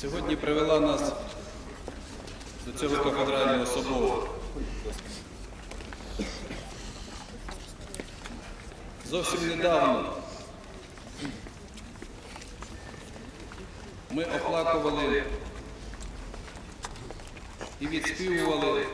сьогодні привела нас до цього кафедрального собору. Зовсім недавно ми оплакували і відспівували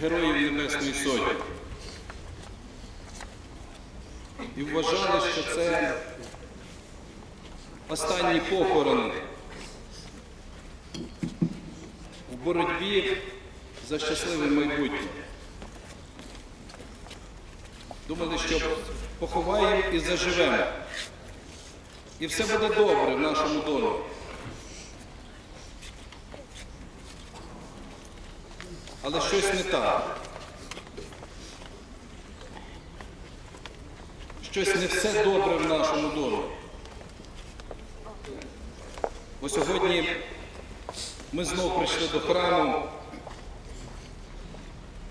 Героїв Небесної Сотні. І вважали, що це останні похорони боротьбі за щасливе майбутнє. Думали, що поховаємо і заживемо. І все буде добре в нашому домі. Але щось не так. Щось не все добре в нашому домі. Бо сьогодні ми знову прийшли до храму,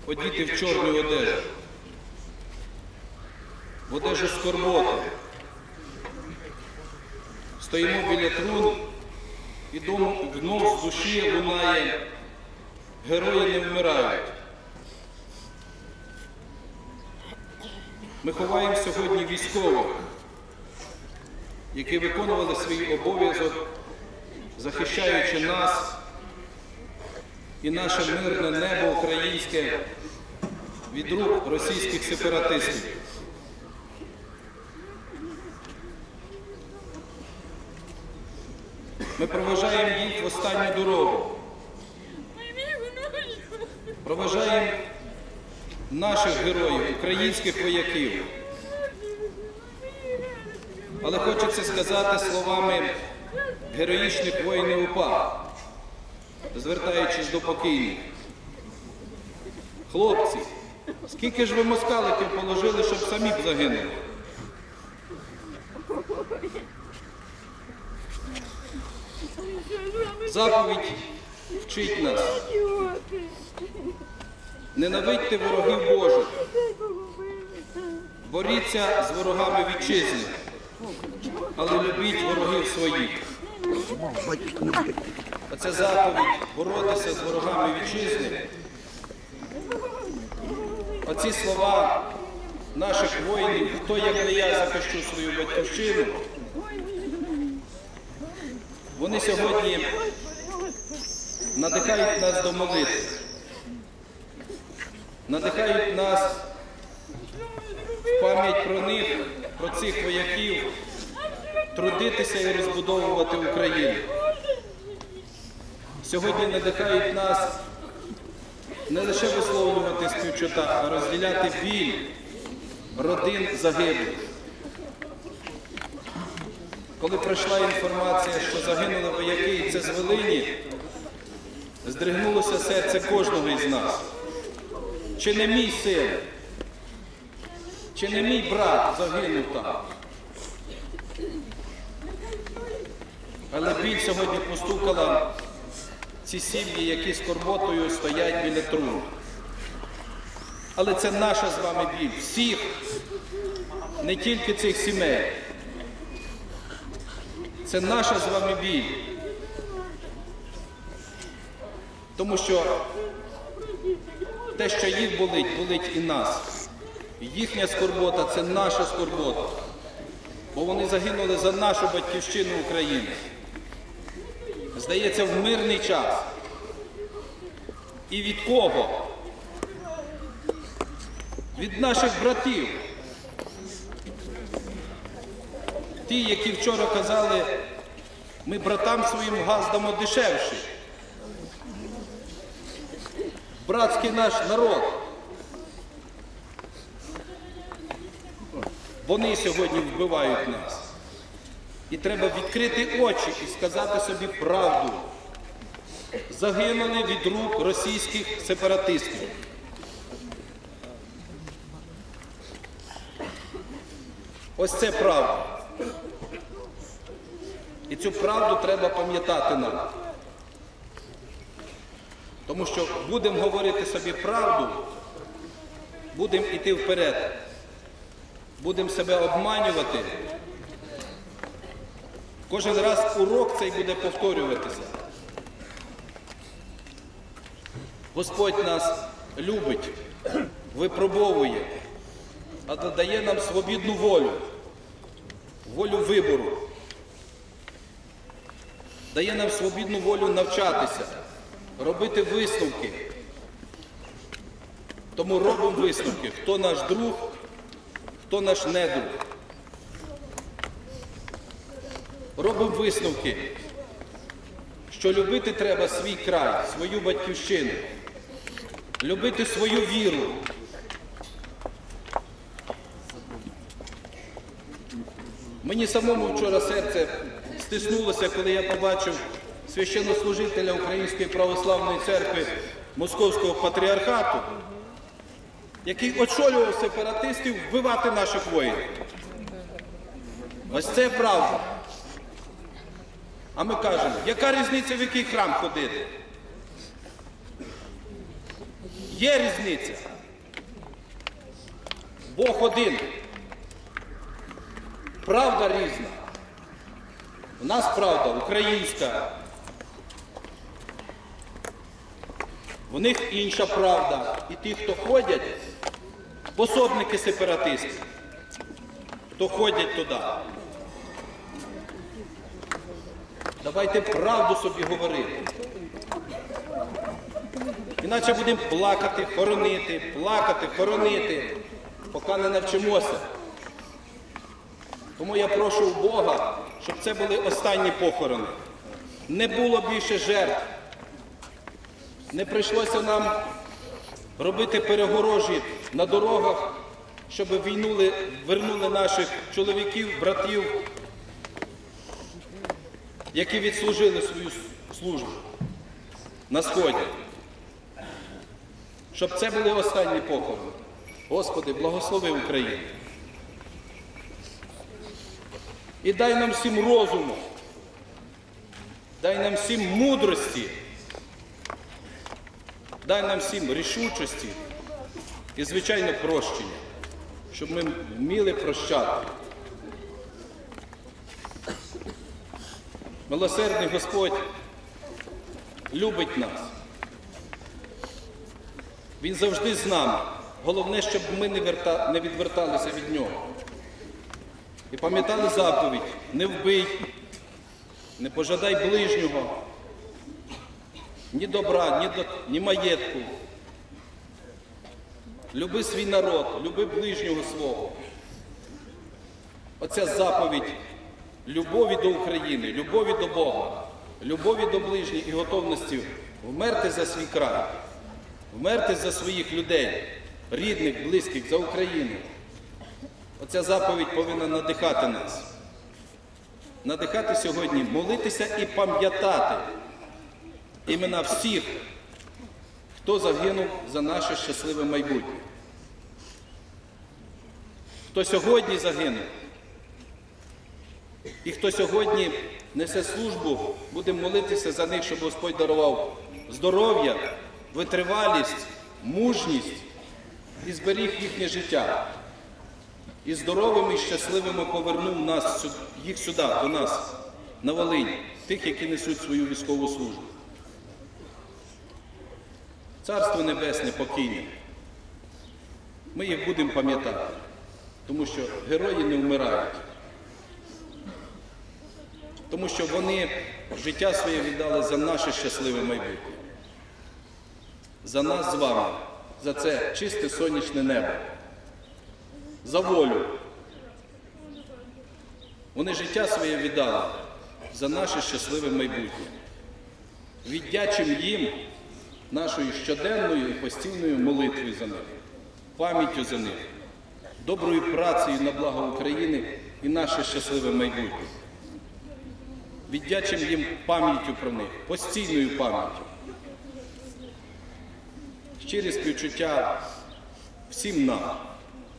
одіти в чорну одежу, в одежу скорботи. Стоїмо біля трун і знов з душі лунає герої не вмирають. Ми ховаємо сьогодні військових, які виконували свій обов'язок, захищаючи нас і наше мирне небо українське від рук російських сепаратистів. Ми проважаємо їх в останню дорогу. Проважаємо наших героїв, українських вояків. Але хочеться сказати словами героїчних воїнів УПА, звертаючись до покійних. Хлопці, скільки ж ви москаликів положили, щоб самі б загинули? Заповідь вчить нас. Ненавидьте ворогів Божих, боріться з ворогами вітчизни, але любіть ворогів своїх. Оце заповідь боротися з ворогами вітчизни. Оці слова наших воїнів, хто як не я захищу свою батьківщину, вони сьогодні надихають нас до молитви, надихають нас в пам'ять про них, про цих вояків, трудитися і розбудовувати Україну. Сьогодні надихають нас не лише висловлювати співчуття, а розділяти біль родин загиблих. Коли прийшла інформація, що загинули вояки, і це з Волині, здригнулося серце кожного із нас. Чи не мій син, чи не мій брат загинув там? Але біль сьогодні постукала ці сім'ї, які скорботою стоять біля трун. Але це наша з вами біль. Всіх, не тільки цих сімей. Це наша з вами біль. Тому що те, що їх болить, болить і нас. Їхня скорбота це наша скорбота. Бо вони загинули за нашу батьківщину України. Здається, в мирний час. І від кого? Від наших братів. Ті, які вчора казали, ми братам своїм газ дамо дешевший. Братський наш народ. Вони сьогодні вбивають нас. І треба відкрити очі і сказати собі правду. Загинули від рук російських сепаратистів. Ось це правда. І цю правду треба пам'ятати нам. Тому що будемо говорити собі правду, будемо йти вперед, будемо себе обманювати, Кожен раз урок цей буде повторюватися. Господь нас любить, випробовує, а дає нам свобідну волю, волю вибору. Дає нам свобідну волю навчатися, робити висновки. Тому робимо висновки, хто наш друг, хто наш недруг. Робимо висновки, що любити треба свій край, свою батьківщину, любити свою віру. Мені самому вчора серце стиснулося, коли я побачив священнослужителя Української православної церкви Московського патріархату, який очолював сепаратистів вбивати наших воїнів. Ось це правда. А ми кажемо, яка різниця, в який храм ходити? Є різниця. Бог один. Правда різна. У нас правда українська. В них інша правда. І ті, хто ходять, пособники сепаратистів, хто ходять туди. Давайте правду собі говорити. Іначе будемо плакати, хоронити, плакати, хоронити, поки не навчимося. Тому я прошу у Бога, щоб це були останні похорони. Не було більше жертв. Не прийшлося нам робити перегорожі на дорогах, щоб війнули, вернули наших чоловіків, братів, які відслужили свою службу на сході. Щоб це були останні похорони. Господи, благослови Україну. І дай нам всім розуму, дай нам всім мудрості, дай нам всім рішучості і, звичайно, прощення, щоб ми вміли прощати. Милосердний Господь любить нас. Він завжди з нами. Головне, щоб ми не, верта... не відверталися від нього. І пам'ятали заповідь, не вбий, не пожадай ближнього, ні добра, ні, до... ні маєтку. Люби свій народ, люби ближнього свого. Оця заповідь любові до України, любові до Бога, любові до ближніх і готовності вмерти за свій край, вмерти за своїх людей, рідних, близьких, за Україну. Оця заповідь повинна надихати нас. Надихати сьогодні, молитися і пам'ятати імена всіх, хто загинув за наше щасливе майбутнє. Хто сьогодні загинув, і хто сьогодні несе службу, будемо молитися за них, щоб Господь дарував здоров'я, витривалість, мужність і зберіг їхнє життя. І здоровими і щасливими повернув нас, їх сюди, до нас, на Волинь, тих, які несуть свою військову службу. Царство Небесне покійне. Ми їх будемо пам'ятати, тому що герої не вмирають. Тому що вони життя своє віддали за наше щасливе майбутнє. За нас з вами, за це чисте сонячне небо, за волю. Вони життя своє віддали за наше щасливе майбутнє. Віддячим їм нашою щоденною і постійною молитвою за них, пам'яттю за них, доброю працею на благо України і наше щасливе майбутнє. Віддячим їм пам'яттю про них, постійною пам'яттю. Щирі співчуття всім нам.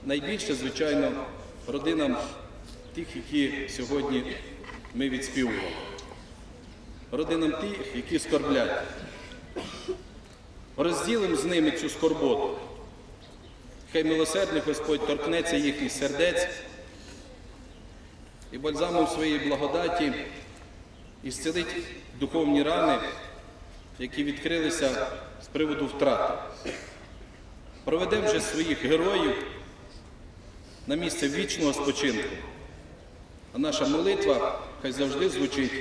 Найбільше, звичайно, родинам тих, які сьогодні ми відспівували. Родинам тих, які скорблять. Розділимо з ними цю скорботу. Хай милосердний Господь торкнеться їхніх сердець і бальзамом своєї благодаті і зцілить духовні рани, які відкрилися з приводу втрати. Проведемо вже своїх героїв на місце вічного спочинку. А наша молитва хай завжди звучить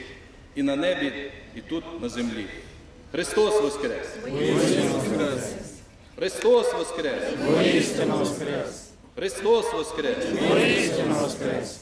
і на небі, і тут на землі. Христос Воскрес! Христос Воскрес! Воістину воскрес! Христос Воскрес! Воістину воскрес!